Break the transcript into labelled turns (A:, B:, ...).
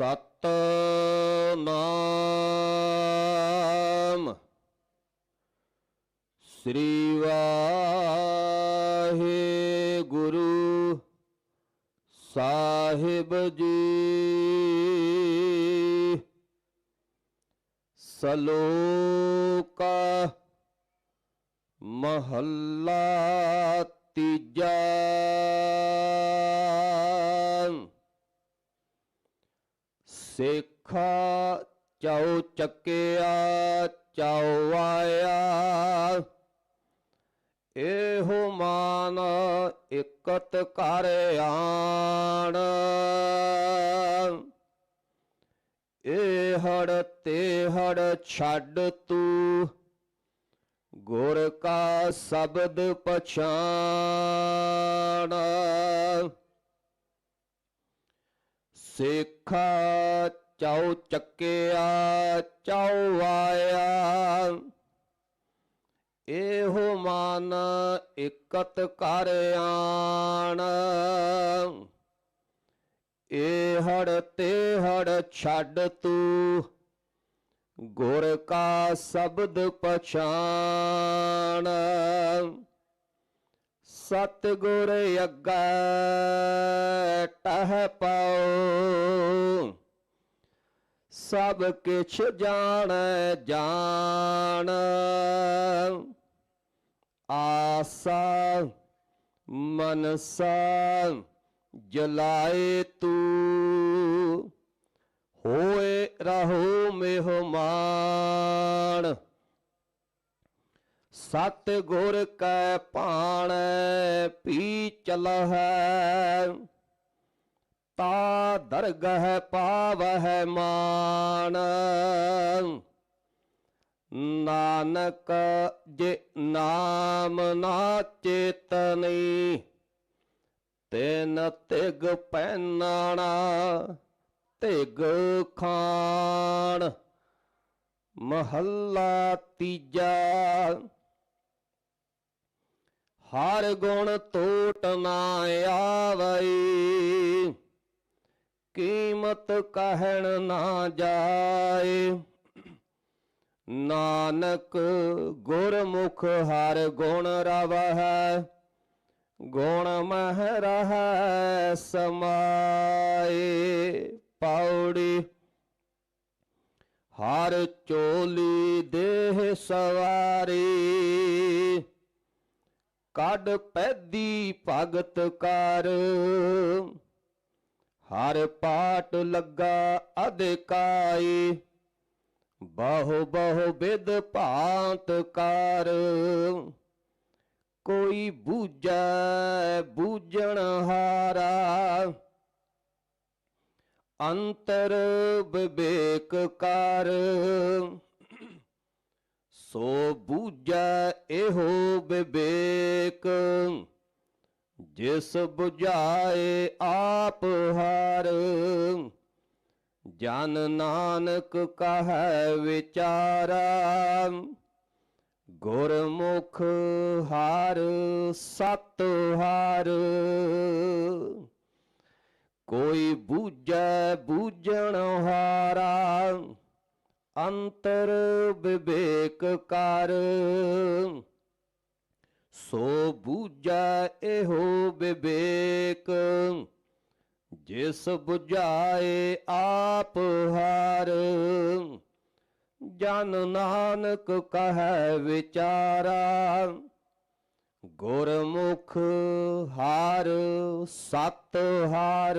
A: ਸਤ ਨਾਮ ਸ੍ਰੀ ਵਾਹਿਗੁਰੂ ਸਾਹਿਬ ਜੀ। ਸਲੋਕਾ ਮਹੱਲਾ ਤੀਜਾ। ਸੇਖਾ ਚਾਉ ਚੱਕਿਆ, ਚਾਉ ਆਇਆ। ਇਹੋ ਮਾਨ ਇਕਤ ਕਰ ਆਣ। ਇਹ ਹੜ ਤੇ ਹੜ ਛੱਡ ਤੂੰ, ਗੁਰ ਕਾ ਸ਼ਬਦ ਪਛਾਣ। ਸਿੱਖਾ ਚਾਉ ਚੱਕਿਆ, ਚਾਉ ਆਇਆ। ਇਹੋ ਮਨ ਇਕਤ ਕਰ ਆਣ। ਇਹ ਹੜ ਤੇ ਹੜ ਛੱਡ ਤੂੰ, ਗੁਰ ਕਾ ਸ਼ਬਦ ਪਛਾਣ। ਸਤ ਗੁਰ ਅੱਗੇ ਟਹ ਪਾਉ ਸਭ ਕਿਛ ਜਾਣੈ ਜਾਣ। ਆਸਾ ਮਨਸਾ ਜਲਾਏ ਤੂੰ। ਹੋਏ ਰਹੋ ਮਹਿਮਾਨ। ਸਤ ਗੁਰ ਕੈ ਭਾਣੈ ਪੀ ਚਲਹਿ। ਤਾ ਦਰਗਹ ਪਾਵਹਿ ਮਾਨ ਨਾਨਕ ਜੇ ਨਾਮ ਨਾ ਚੇਤਨੀ, ਤੈਨ ਤਿਗ ਪੈਨਾਣਾ, ਤਿਗ ਖਾਨ ਮਹੱਲਾ ਤੀਜਾ ਹਰ ਗੁਣ ਟੋਟ ਨਾ ਆਵਈ। ਕੀਮਤ ਕਹਿਣ ਨਾ ਜਾਏ। ਨਾਨਕ ਗੁਰਮੁਖ ਹਰ ਗੁਣ ਰਵਹਿ। ਗੁਣ ਮਹਿ ਰਹੈ ਸਮਾਏ। ਪੌੜੀ ਹਰ ਚੋਲੀ ਦੇਹ ਸਵਾਰੀ। ਕੱਢ ਪੈਦੀ ਭਗਤ ਕਰ। ਹਰ ਪਾਟ ਲੱਗਾ ਅਧਿਕਾਈ ਬਹੁ ਬਹੁ ਬਿਦ ਭਾਂਤ ਕਰ। ਕੋਈ ਬੂਝੈ ਬੂਝਣ ਹਾਰਾ, ਅੰਤਰ ਵਿਵੇਕ ਕਰ ਸੋ ਬੂਝੈ ਇਹੋ ਵਿਵੇਕ, ਜਿਸ 부ਝਾਏ ਆਪ ਹਰ। ਜਨ ਨਾਨਕ ਕਹੈ ਵਿਚਾਰਾ, ਗੁਰਮੁਖ ਹਾਰ ਸਤ ਹਰ ਕੋਈ ਬੂਝੈ ਬੂਝਣ ਅੰਤਰ ਵਿਵੇਕ ਕਰ। ਸੋ ਬੂਝੈ ਇਹੋ ਵਿਵੇਕ, ਜਿਸ 부ਝਾਏ ਆਪ ਹਾਰ। ਜਨ ਨਾਨਕ ਕਹੈ ਵਿਚਾਰਾ, ਗੁਰਮੁਖ ਹਾਰ ਸਤ ਹਰ